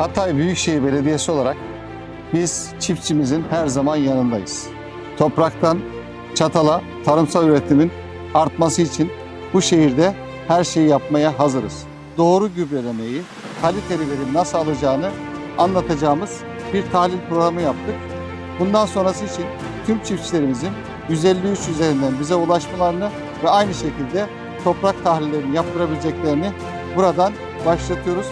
Hatay Büyükşehir Belediyesi olarak biz çiftçimizin her zaman yanındayız. Topraktan çatala tarımsal üretimin artması için bu şehirde her şeyi yapmaya hazırız. Doğru gübrelemeyi, kaliteli verim nasıl alacağını anlatacağımız bir tahlil programı yaptık. Bundan sonrası için tüm çiftçilerimizin 153 üzerinden bize ulaşmalarını ve aynı şekilde toprak tahlillerini yaptırabileceklerini buradan başlatıyoruz.